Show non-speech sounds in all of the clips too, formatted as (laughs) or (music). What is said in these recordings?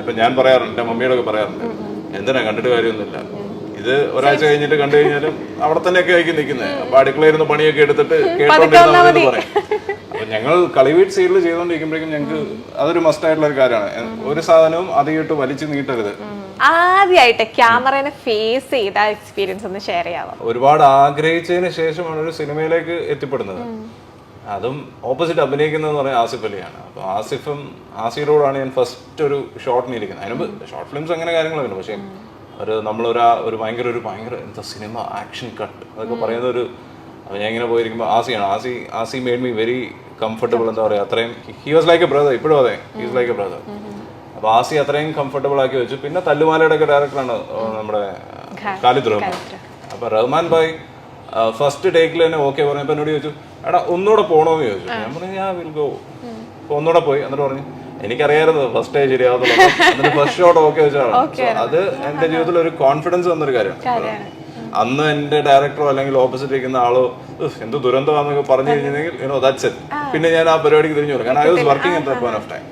ഇപ്പൊ ഞാൻ പറയാറുണ്ട് എന്റെ മമ്മിയോടൊക്കെ പറയാറുണ്ട്. എന്തിനാ കണ്ടിട്ട് കാര്യമൊന്നുമില്ല. ഇത് ഒരാഴ്ച കഴിഞ്ഞിട്ട് കണ്ടു കഴിഞ്ഞാലും അവിടെ തന്നെയൊക്കെ ആയിരിക്കും നിൽക്കുന്നത് അപ്പൊ അടുക്കളയിരുന്ന് പണിയൊക്കെ എടുത്തിട്ട് കേട്ടോണ്ടിരുന്നു പറയും. അപ്പൊ ഞങ്ങൾ കളിവീട്ട് സീരിയൽ ചെയ്തുകൊണ്ടിരിക്കുമ്പോഴേക്കും ഞങ്ങൾക്ക് അതൊരു മസ്റ്റ് ആയിട്ടുള്ള ഒരു കാര്യമാണ്. ഒരു സാധനവും അധികമായിട്ട് വലിച്ചു നീട്ടരുത്. ആദ്യമായിട്ട് ക്യാമറനെ ഫേസ് ചെയ്ത എക്സ്പീരിയൻസ് ഒന്ന് ഷെയർ ചെയ്യാമോ ഒരുപാട് ആഗ്രഹിച്ചതിന് ശേഷമാണ് ഒരു സിനിമയിലേക്ക് എത്തിപ്പെടുന്നത്. അതും ഓപ്പോസിറ്റ് അഭിനയിക്കുന്നതെന്ന് പറഞ്ഞാൽ ആസിഫ് അലിയാണ്. അപ്പോൾ ആസിഫും ആസിഫോടാണ് ഞാൻ ഫസ്റ്റ് ഒരു ഷോർട്ടിന് ഇരിക്കുന്നത് അതിനുമ്പ് ഷോർട്ട് ഫിലിംസ് അങ്ങനെ കാര്യങ്ങളൊക്കെ പക്ഷേ ഒരു നമ്മളൊരു ഒരു ഭയങ്കര ഒരു ഭയങ്കര എന്താ സിനിമ ആക്ഷൻ കട്ട് അതൊക്കെ പറയുന്ന ഒരു അപ്പോൾ ഞാൻ ഇങ്ങനെ പോയിരിക്കുമ്പോൾ ആസിയാണ്. Asi Asi made me very comfortable എന്താ പറയുക അത്രയും he was like a brother ഇപ്പോഴും അതെ. He he's like a brother അപ്പോൾ ആസി അത്രയും കംഫർട്ടബിൾ ആക്കി വെച്ചു. പിന്നെ തല്ലുമാലയുടെ ഒക്കെ ഡയറക്ടറാണ് നമ്മുടെ ഖാലിദ് റഹ്മാൻ. അപ്പോൾ റഹ്മാൻ ഭായ് ഫസ്റ്റ് ടേക്കിൽ തന്നെ ഓക്കെ പറഞ്ഞപ്പോൾ എന്നോട് ചോദിച്ചു എടാ ഒന്നുകൂടെ പോണോന്ന് ചോദിച്ചു. ഞാൻ പറഞ്ഞു ഞാൻ വിൽ ഗോ അപ്പൊ ഒന്നുകൂടെ പോയി. എന്നിട്ട് പറഞ്ഞു എനിക്കറിയായിരുന്നു ഫസ്റ്റ് ഡേ എന്നിട്ട് ഫസ്റ്റ് ഷോട്ട് ഓക്കെ വെച്ചാണ് അത് എന്റെ ജീവിതത്തിൽ ഒരു കോൺഫിഡൻസ് വന്നൊരു കാര്യമാണ്. അന്ന് എന്റെ ഡയറക്ടറോ അല്ലെങ്കിൽ ഓപ്പോസിറ്റ് ഇരിക്കുന്ന ആളോ "ഉഫ്, എന്ത് ദുരന്തമാണെന്നൊക്കെ പറഞ്ഞു കഴിഞ്ഞിരുന്നെങ്കിൽ ദാറ്റ്സ് ഇറ്റ് പിന്നെ ഞാൻ ആ പരിപാടിക്ക് തിരിഞ്ഞു കാരണം I was working at the point of time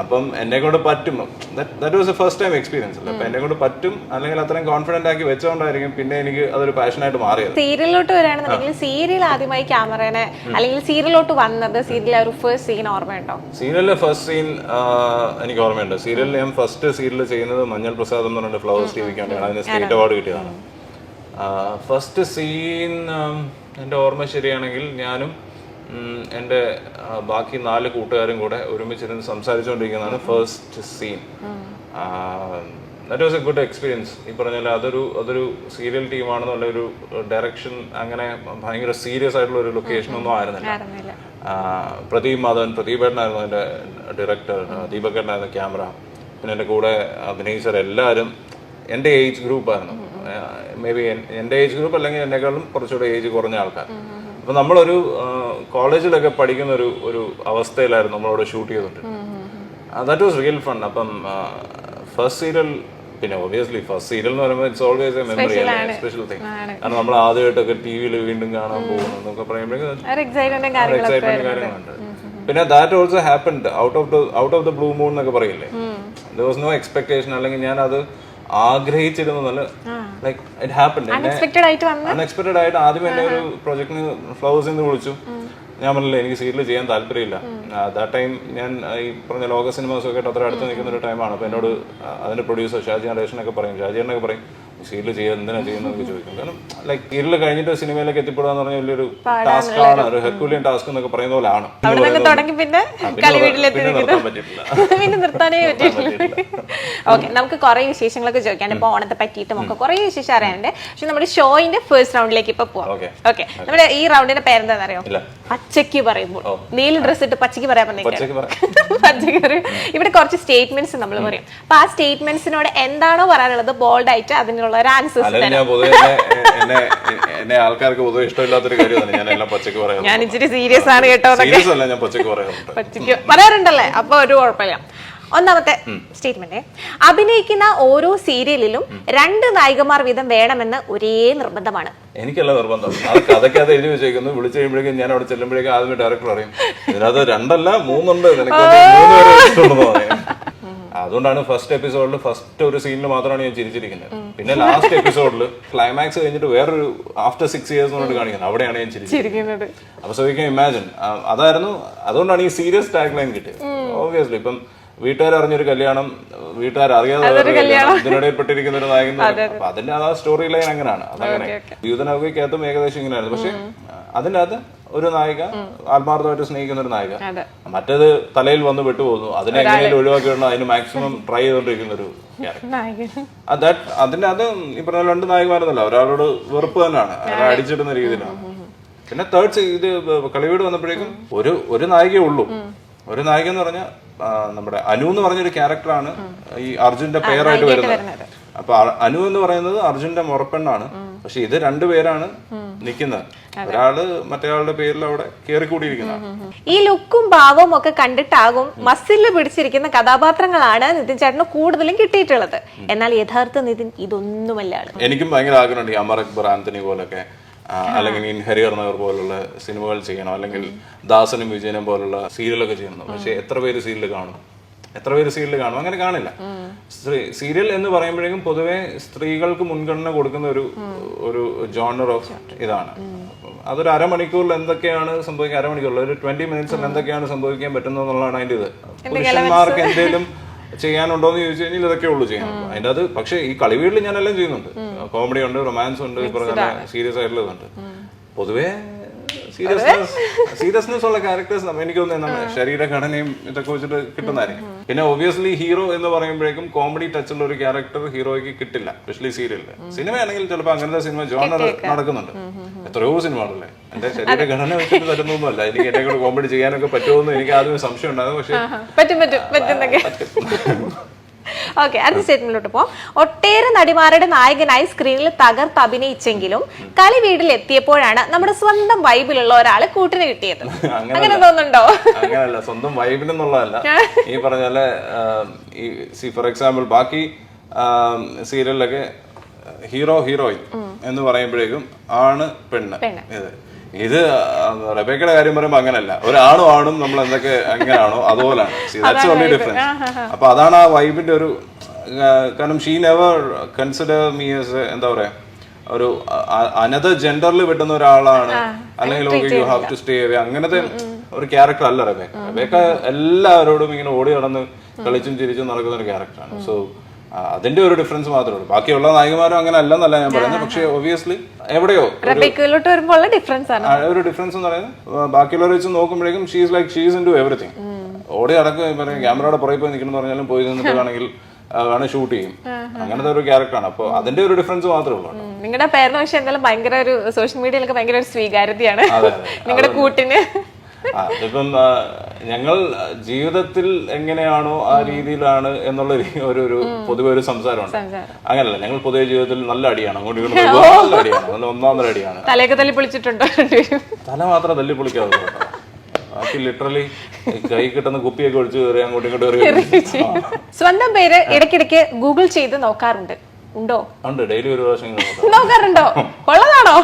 അപ്പം എന്നെ കൊണ്ട് പറ്റും. That was a first time experience അല്ലേ? അപ്പൊ എന്നെ കൊണ്ട് പറ്റും അല്ലെങ്കിൽ അത്രയും കോൺഫിഡന്റ് ആക്കി വെച്ചോണ്ടായിരിക്കും പിന്നെ എനിക്ക് അതൊരു പാഷൻ ആയിട്ട് മാറിയത്. സീരിയലിലോട്ട് വരാണെന്നുണ്ടെങ്കിൽ സീരിയൽ ആദ്യമായി ക്യാമറനെ അല്ലെങ്കിൽ സീരിയലിലോട്ട് വന്നത് സീരിയൽ ഒരു ഫസ്റ്റ് സീൻ ഓർമ്മയുണ്ടോ? സീരിയലിലെ ഫസ്റ്റ് സീൻ എനിക്ക് ഓർമ്മയുണ്ട്. സീരിയലിൽ ഞാൻ ഫസ്റ്റ് സീരിയൽ ചെയ്യുന്നത് മഞ്ഞൾ പ്രസാദ് എന്ന് പറഞ്ഞിട്ട് ഫ്ലവേഴ്സ് ടി വിക്ക് വേണ്ടിയാണ്. അതിന് സ്റ്റേറ്റ് അവാർഡ് കിട്ടിയതാണ്. ഫസ്റ്റ് സീൻ എന്റെ ഓർമ്മ ശരിയാണെങ്കിൽ ഞാനും എന്റെ ബാക്കി നാല് കൂട്ടുകാരും കൂടെ ഒരുമിച്ചിരുന്ന് സംസാരിച്ചുകൊണ്ടിരിക്കുന്നതാണ് first scene that was a good experience ഈ പറഞ്ഞ അതൊരു അതൊരു സീരിയൽ ടീമാണെന്നുള്ള ഒരു ഡയറക്ഷൻ അങ്ങനെ ഭയങ്കര സീരിയസ് ആയിട്ടുള്ള ഒരു ലൊക്കേഷൻ ഒന്നും ആയിരുന്നില്ല. പ്രദീപ് മാധവൻ പ്രദീപ് മാധവൻ പ്രദീപേട്ടനായിരുന്നു എന്റെ ഡയറക്ടർ ദീപകേട്ടനായിരുന്നു ക്യാമറ പിന്നെ എന്റെ കൂടെ അഭിനയിച്ചവർ എല്ലാവരും എന്റെ ഏജ് ഗ്രൂപ്പായിരുന്നു മേ ബി എന്റെ ഏജ് ഗ്രൂപ്പ് അല്ലെങ്കിൽ എന്നെക്കാളും കുറച്ചുകൂടെ ഏജ് കുറഞ്ഞ ആൾക്കാർ. അപ്പം നമ്മളൊരു കോളേജിലൊക്കെ പഠിക്കുന്ന ഒരു ഒരു അവസ്ഥയിലായിരുന്നു നമ്മളവിടെ ഷൂട്ട് ചെയ്തിട്ട്. ദാറ്റ് വാസ് റിയൽ ഫൺ അപ്പം ഫസ്റ്റ് സീരിയൽ പിന്നെ ഒബിയസ്ലി ഫസ്റ്റ് സീരിയൽ എന്ന് പറയുമ്പോൾ it's always a memory special thing കാരണം നമ്മൾ ആദ്യമായിട്ടൊക്കെ ടി വിയിൽ വീണ്ടും കാണാൻ പോകുന്നു എന്നൊക്കെ പറയുമ്പോഴേക്കും കാര്യങ്ങളുണ്ട്. പിന്നെ that also happened out of the out of the blue moon എന്നൊക്കെ പറയില്ലേ? ദർ വാസ് നോ എക്സ്പെക്ടേഷൻ അല്ലെങ്കിൽ ഞാൻ അത് ആഗ്രഹിച്ചിരുന്നല്ല ലൈക്ക് ഇറ്റ് എന്നെ അൺഎക്സ്പെക്ടഡ് ആയിട്ട് ആദ്യം എന്നെ ഒരു പ്രൊജക്ടിന് ഫ്ലവേഴ്സിൽ നിന്ന് വിളിച്ചു. ഞാൻ പറഞ്ഞില്ല എനിക്ക് സീരിയൽ ചെയ്യാൻ താല്പര്യമില്ല. ദാറ്റ് ടൈം ഞാൻ ഈ പറഞ്ഞ ലോക സിനിമാസ് ഒക്കെ ആയിട്ട് അത്ര അടുത്ത് നിൽക്കുന്ന ഒരു ടൈമാണ് അപ്പോൾ എന്നോട് അതിന്റെ പ്രൊഡ്യൂസർ ഷാജി നടേഷനൊക്കെ പറയും. ഷാജി എന്നൊക്കെ പറയും സീരിയൽ ചെയ്യാൻ എന്തിനാ ചെയ്യുന്നതൊക്കെ ചോദിക്കും. കാരണം ലൈക്ക് സീരിയൽ കഴിഞ്ഞിട്ട് സിനിമയിലേക്ക് എത്തിപ്പെടുക എന്ന് പറഞ്ഞാൽ വലിയൊരു ടാസ്ക് ആണ് ഒരു ഹെർക്കുലിയൻ ടാസ്ക് എന്നൊക്കെ പറയുന്ന പോലെയാണ്. തുടങ്ങി പിന്നെ പിന്നെ പറ്റിയിട്ടില്ല (laughs) ഓക്കെ നമുക്ക് കുറെ വിശേഷങ്ങളൊക്കെ ചോദിക്കാൻ ഇപ്പൊ ഓണത്തെ പറ്റിയിട്ടും ഒക്കെ കുറെ വിശേഷം അറിയാനുണ്ട്. പക്ഷെ നമ്മുടെ ഷോയിന്റെ ഫസ്റ്റ് റൗണ്ടിലേക്ക് ഇപ്പൊ പോവാം. ഓക്കെ നമ്മുടെ ഈ റൗണ്ടിന്റെ പേരെന്താണെന്ന് അറിയോ പച്ചക്ക് പച്ചയ്ക്ക് പറയുമ്പോൾ. നീല ഡ്രസ് ഇട്ട് പച്ചയ്ക്ക് പറയാൻ പച്ചയ്ക്ക് പറയാം (laughs) ഇവിടെ കുറച്ച് സ്റ്റേറ്റ്മെന്റ്സ് നമ്മൾ പറയും. അപ്പൊ ആ സ്റ്റേറ്റ്മെന്റ്സിനോട് എന്താണോ പറയാനുള്ളത് ബോൾഡ് ആയിട്ട് അതിനുള്ള ഒരു ആൻസേഴ്സ് ഞാൻ പൊതുവെ എന്നെ എന്നെ ആൾക്കാർക്ക് പൊതുവെ ഇഷ്ടമില്ലാത്തൊരു കാര്യമാണ് ഞാൻ എല്ലാം പച്ചക്ക് പറയാം ഞാൻ ഇച്ചിരി സീരിയസ് ആണ് കേട്ടോ സീരിയസ് അല്ല ഞാൻ പച്ചക്ക് പറയാറുണ്ട്. പച്ചക്ക് പറയാറുണ്ടല്ലേ? അപ്പൊ ഒരു കുഴപ്പമില്ല. ഒന്നാമത്തെ സ്റ്റേറ്റ്മെന്റ് അഭിനയിക്കുന്ന ഓരോ സീരിയലിലും രണ്ട് നായികമാർ വീതം വേണമെന്ന് ഒരേ നിർബന്ധമാണ്. എനിക്കല്ല നിർബന്ധം. അത് കഥയ്ക്ക് അത് എഴുതി വെച്ചേക്കുന്നു. വിളിച്ചു കഴിയുമ്പോഴേക്കും ഞാൻ അവിടെ ചെല്ലുമ്പോഴേക്കും ആദ്യമേ ഡയറക്ടർ അറിയും. ഇതിനകത്ത് രണ്ടല്ല മൂന്നുണ്ട്. നിനക്ക് മൂന്ന് പേരെ ഇഷ്ടമുണ്ടെന്ന് പറയും അതുകൊണ്ടാണ് ഫസ്റ്റ് എപ്പിസോഡിൽ ഫസ്റ്റ് ഒരു സീനിൽ മാത്രമാണ് ഞാൻ ചിരിച്ചിരിക്കുന്നത്. പിന്നെ ലാസ്റ്റ് എപ്പിസോഡിൽ ക്ലൈമാക്സ് കഴിഞ്ഞിട്ട് വേറൊരു ആഫ്റ്റർ സിക്സ് ഇയേഴ്സ് കൊണ്ട് കാണിക്കുന്നത്. അവിടെയാണ് ഞാൻ ചിരിച്ചിരിക്കുന്നത് ചിരിക്കുന്നത്. അപ്പൊ സോ ക്യാൻ ഇമാജിൻ അതായിരുന്നു അതുകൊണ്ടാണ് ഈ സീരിയസ് ടാഗ് ലൈൻ കിട്ടിയത് ഓബിയസ്ലി ഇപ്പം വീട്ടുകാർ അറിഞ്ഞൊരു കല്യാണം വീട്ടുകാർ അറിയാതെ ഇതിനിടയിൽപ്പെട്ടിരിക്കുന്ന ഒരു നായകൻ. അപ്പൊ അതിന്റെ ആ സ്റ്റോറി ലൈൻ അങ്ങനെയാണ്. അതങ്ങനെ. യൂതനൗകയ്ക്കകത്തും ഏകദേശം ഇങ്ങനെയായിരുന്നു. പക്ഷെ അതിന്റെ അകത്ത് ഒരു നായിക ആത്മാർത്ഥമായിട്ട് സ്നേഹിക്കുന്ന ഒരു നായിക. മറ്റേത് തലയിൽ വന്ന് വിട്ടുപോകുന്നു അതിനെ എങ്ങനെയും ഒഴിവാക്കി വിടണം അതിന് മാക്സിമം ട്രൈ (laughs) ചെയ്തുകൊണ്ടിരിക്കുന്ന ഒരു അതിന്റെ അത് ഈ പറഞ്ഞ രണ്ട് നായികമാരെന്നല്ല ഒരാളോട് വെറുപ്പ് തന്നെയാണ്. അയാളെ അടിച്ചിടുന്ന രീതിയിലാണ്. പിന്നെ തേർഡ് ഇത് കളിവീട് വന്നപ്പോഴേക്കും ഒരു ഒരു നായികയേ ഉള്ളൂ. ഒരു നായിക എന്ന് പറഞ്ഞാൽ നമ്മുടെ അനു എന്ന് പറഞ്ഞൊരു ക്യാരക്ടറാണ് ഈ അർജുന്റെ പേരായിട്ട് വരുന്നത്. അപ്പൊ അനു എന്ന് പറയുന്നത് അർജുന്റെ മുറപ്പെണ്ണാണ്. പക്ഷെ ഇത് രണ്ടുപേരാണ് നിൽക്കുന്നത്. ഒരാൾ മറ്റേയാളുടെ പേരിൽ അവിടെ കയറിക്കൂടിയിരിക്കുന്നതാണ് ഈ ലുക്കും ഭാവവും ഒക്കെ കണ്ടിട്ടാകും മസിൽ പിടിച്ചിരിക്കുന്ന കഥാപാത്രങ്ങളാണ് നിതിൻ ചേട്ടന് കൂടുതലും കിട്ടിയിട്ടുള്ളത്. എന്നാൽ യഥാർത്ഥ നിതിൻ ഇതൊന്നുമല്ല എനിക്കും ഭയങ്കര ആഗ്രഹമുണ്ട് ഈ അമർ അക്ബർ ആന്റണി പോലൊക്കെ അല്ലെങ്കിൽ ഇൻഹരിയർ നഗർ പോലുള്ള സിനിമകൾ ചെയ്യണം അല്ലെങ്കിൽ ദാസനും വിജയനും പോലുള്ള സീരിയലൊക്കെ ചെയ്യണം പക്ഷെ എത്ര പേര് സീരിയൽ കാണും? എത്ര പേര് സീരിയൽ കാണും? അങ്ങനെ കാണില്ല. സീരിയൽ എന്ന് പറയുമ്പോഴേക്കും പൊതുവെ സ്ത്രീകൾക്ക് മുൻഗണന കൊടുക്കുന്ന ഒരു ഒരു ജോണർ ഓഫ് ഇതാണ്. അതൊരു അരമണിക്കൂറിൽ എന്തൊക്കെയാണ് സംഭവിക്കുക അരമണിക്കൂറിൽ ഒരു ട്വന്റി മിനിറ്റ്സിൽ എന്തൊക്കെയാണ് സംഭവിക്കാൻ പറ്റുന്നത് എന്നുള്ളതാണ് അതിന്റെ ഇത്. പുരുഷന്മാർക്ക് എന്തെങ്കിലും ചെയ്യാനുണ്ടോ എന്ന് ചോദിച്ചു കഴിഞ്ഞാൽ ഇതൊക്കെ ഉള്ളൂ ചെയ്യാൻ. അതിന്റെ അത് പക്ഷേ ഈ കളിവീട്ടിൽ ഞാൻ എല്ലാം ചെയ്യുന്നുണ്ട് കോമഡി ഉണ്ട് റൊമാൻസ് ഉണ്ട് ഇപ്പോൾ സീരിയസ് ആയിട്ടുള്ളതുണ്ട്. പൊതുവേ സീരിയസ്നെസ് സീരിയസ്നെസ് ഉള്ള ക്യാരക്ടേഴ്സ് എനിക്ക് തോന്നുന്നത് നമ്മുടെ ശരീരഘടനയും ഇതൊക്കെ വെച്ചിട്ട് കിട്ടുന്നതായിരിക്കും. പിന്നെ ഒബിയസ്ലി ഹീറോ എന്ന് പറയുമ്പോഴേക്കും കോമഡി ടച്ച് ഉള്ള ഒരു ക്യാരക്ടർ ഹീറോയ്ക്ക് കിട്ടില്ല സ്പെഷ്യലി സീരിയലിൽ സിനിമയാണെങ്കിൽ ചിലപ്പോൾ അങ്ങനത്തെ സിനിമ ജോണർ നടക്കുന്നുണ്ട്. എത്രയോ സിനിമകളല്ലേ? എന്റെ ശരീരഘടന വെച്ചിട്ട് തരുന്നൊന്നുമല്ല. എനിക്ക് എന്നെ കൂടെ കോമഡി ചെയ്യാനൊക്കെ പറ്റുമോ എന്ന് എനിക്ക് ആദ്യം സംശയം ഉണ്ടായിരുന്നു പക്ഷേ പറ്റും പറ്റും. ഓക്കെ അടുത്ത സ്റ്റേറ്റ്മെന്റിലോട്ട് പോകാം ഒട്ടേറെ നടിമാരുടെ നായകനായി സ്ക്രീനിൽ തകർത്ത് അഭിനയിച്ചെങ്കിലും കളി വീട്ടിൽ എത്തിയപ്പോഴാണ് നമ്മുടെ സ്വന്തം വൈബിലുള്ള ഒരാളെ കൂട്ടിന് കിട്ടിയത്. അങ്ങനെ തോന്നുന്നുണ്ടോ? അങ്ങനല്ല സ്വന്തം വൈബിനെന്നുള്ളതല്ല (laughs) ഈ പറഞ്ഞ പോലെ ഈ സി ഫോർ എക്സാമ്പിൾ ബാക്കി സീരിയലിലൊക്കെ ഹീറോ ഹീറോയിൻ എന്ന് പറയുമ്പോഴേക്കും ആണ് പെണ്ണ്. പെണ്ണ്. ഇത്. ഇത് റബേക്കയുടെ കാര്യം പറയുമ്പോൾ അങ്ങനല്ല. ഒരാണോ ആണും നമ്മൾ എന്തൊക്കെ അങ്ങനെയാണോ അതുപോലാണ്. ഓൺലി ഡിഫറൻസ് അപ്പൊ അതാണ് ആ വൈബിന്റെ ഒരു കാരണം she never consider me as എന്താ പറയാ ഒരു അനദർ ജെൻഡറിൽ വിട്ടുന്ന ഒരാളാണ്. അല്ലെങ്കിൽ okay you have to stay away അങ്ങനത്തെ ഒരു ക്യാരക്ടർ അല്ല റബേക്ക. റബേക്ക എല്ലാവരോടും ഇങ്ങനെ ഓടി നടന്ന് കളിച്ചും ചിരിച്ചും നടക്കുന്ന ഒരു ക്യാരക്ടറാണ് സോ അതിന്റെ ഒരു ഡിഫറൻസ് മാത്രമേ ഉള്ളൂ. ബാക്കിയുള്ള നായികമാരും അങ്ങനെ അല്ലെന്നല്ല ഞാൻ പറയുന്നത്. പക്ഷേ ഒബിയസ്ലി എവിടെയോ ഡിഫറൻസ് ആണ്. ഒരു ഡിഫറൻസ് എന്ന് പറയുന്നത്. ബാക്കിയുള്ളവരെ വെച്ച് നോക്കുമ്പോഴേക്കും she's like she's into everything ഓടി അടക്കം പറയാം ക്യാമറയുടെ പുറകെ പോയി നിൽക്കണം പറഞ്ഞാലും പോയി നിന്നിട്ടാണെങ്കിൽ ആണ് ഷൂട്ട് ചെയ്യും. അങ്ങനത്തെ ഒരു ക്യാരക്ടറാണ് അപ്പോൾ അതിന്റെ ഒരു ഡിഫറൻസ് മാത്രമേ ഉള്ളൂ നിങ്ങളുടെ പേരിന് പക്ഷെ എന്തായാലും ഭയങ്കര ഒരു സോഷ്യൽ മീഡിയയിലൊക്കെ ഭയങ്കര ഒരു സ്വീകാര്യതയാണ്. നിങ്ങളുടെ കൂട്ടിന്. അതിപ്പം ഞങ്ങൾ ജീവിതത്തിൽ എങ്ങനെയാണോ ആ രീതിയിലാണ് എന്നുള്ള ഒരു- ഒരു പൊതുവെ ഒരു സംസാരമാണ് സംസാരം. അങ്ങനല്ല ഞങ്ങൾ പൊതുവെ ജീവിതത്തിൽ നല്ല അടിയാണ്. അങ്ങോട്ട് ഇങ്ങോട്ട് നല്ല അടിയാണ്. നല്ല ഒന്നാമതൊരു അടിയാണ്. തലയൊക്കെ തല്ലി പൊളിച്ചിട്ടുണ്ടോ? തല മാത്രം തല്ലി പൊളിക്കാതെ. ബാക്കി ലിറ്ററലി കൈ കിട്ടുന്ന കുപ്പിയൊക്കെ ഒഴിച്ച് കയറി അങ്ങോട്ടും ഇങ്ങോട്ടും സ്വന്തം പേര് ഇടയ്ക്കിടയ്ക്ക് ഗൂഗിൾ ചെയ്ത് നോക്കാറുണ്ട്. ഉണ്ടോ? ഉണ്ട് ഡെയിലി ഒരു പ്രാവശ്യം. (laughs) നോക്കാറുണ്ടോ? കൊള്ളതാണോ?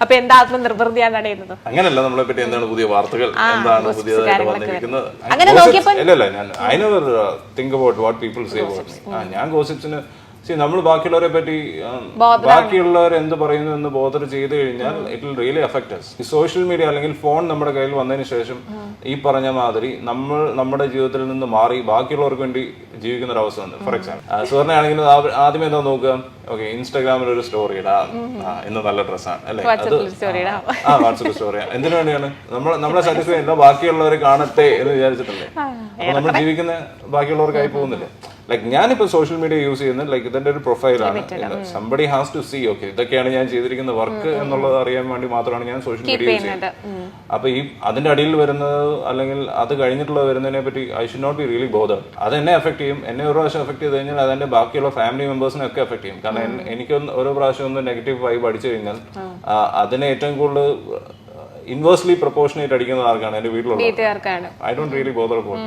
അപ്പൊ എന്താ ആത്മനിർവൃതിയാണ് അടയുന്നത് അങ്ങനല്ല നമ്മളെ പറ്റി എന്താണ് പുതിയ വാർത്തകൾ? എന്താണ് പുതിയതായിട്ട് വന്നിരിക്കുന്നത്? അങ്ങനെ നോക്കിയപ്പോൾ- ഞാൻ think about what people say about me ഞാൻ ഗോസിപ്സിന് നമ്മൾ ബാക്കിയുള്ളവരെ പറ്റി ബാക്കിയുള്ളവർ എന്ത് പറയുന്നു എന്ന് ബോധർ ചെയ്ത് കഴിഞ്ഞാൽ it will really effect us ഈ സോഷ്യൽ മീഡിയ അല്ലെങ്കിൽ ഫോൺ നമ്മുടെ കയ്യിൽ വന്നതിന് ശേഷം ഈ പറഞ്ഞ മാതിരി നമ്മൾ നമ്മുടെ ജീവിതത്തിൽ നിന്ന് മാറി ബാക്കിയുള്ളവർക്ക് വേണ്ടി ജീവിക്കുന്ന ഒരു അവസ്ഥ ഉണ്ട് ഫോർ എക്സാമ്പിൾ സുവർണയാണെങ്കിൽ ആദ്യമേ എന്താ നോക്കുക? ഓക്കെ ഇൻസ്റ്റാഗ്രാമിൽ ഒരു സ്റ്റോറി ഇടാം. ഇന്ന് നല്ല ഡ്രസ്സാണ് അല്ലെ? അത് ആ വാട്സപ്പ് സ്റ്റോറി എന്തിനു വേണ്ടിയാണ്? നമ്മൾ നമ്മളെ സാറ്റിസ്ഫൈ എന്താ ബാക്കിയുള്ളവരെ കാണട്ടെ എന്ന് വിചാരിച്ചിട്ടല്ലേ? നമ്മൾ ജീവിക്കുന്ന ബാക്കിയുള്ളവർക്കായി പോകുന്നില്ല? ലൈക്ക് ഞാനിപ്പോൾ സോഷ്യൽ മീഡിയ യൂസ് ചെയ്യുന്നത് ലൈക്ക് ഇതിന്റെ ഒരു പ്രൊഫൈലാണ് somebody has to see okay ഇതൊക്കെയാണ് ഞാൻ ചെയ്തിരിക്കുന്ന വർക്ക് എന്നുള്ളത് അറിയാൻ വേണ്ടി മാത്രമാണ് ഞാൻ സോഷ്യൽ മീഡിയ യൂസ് ചെയ്യുന്നത് അപ്പോൾ ഈ അതിന്റെ അടിയിൽ വരുന്നത് അല്ലെങ്കിൽ അത് കഴിഞ്ഞിട്ടുള്ള വരുന്നതിനെ പറ്റി I should not be really bother അത് എന്നെ എഫക്ട് ചെയ്യും. എന്നെ ഒരു പ്രാവശ്യം എഫക്ട് ചെയ്ത് കഴിഞ്ഞാൽ അതെന്റെ ബാക്കിയുള്ള ഫാമിലി മെമ്പേഴ്സിനെ ഒക്കെ എഫക്ട് ചെയ്യും. കാരണം എനിക്കൊന്ന് ഓരോ പ്രാവശ്യം ഒന്ന് നെഗറ്റീവ് വൈബ് അടിച്ചു കഴിഞ്ഞാൽ അതിനെ ഏറ്റവും കൂടുതൽ ഇൻവേഴ്സ്ലി പ്രൊപ്പോർഷനേറ്റ് അടിക്കുന്നത് ആർക്കാണ് എന്റെ വീട്ടിലുള്ള വീട്ടുകാർക്കാണ്. I don't really bother about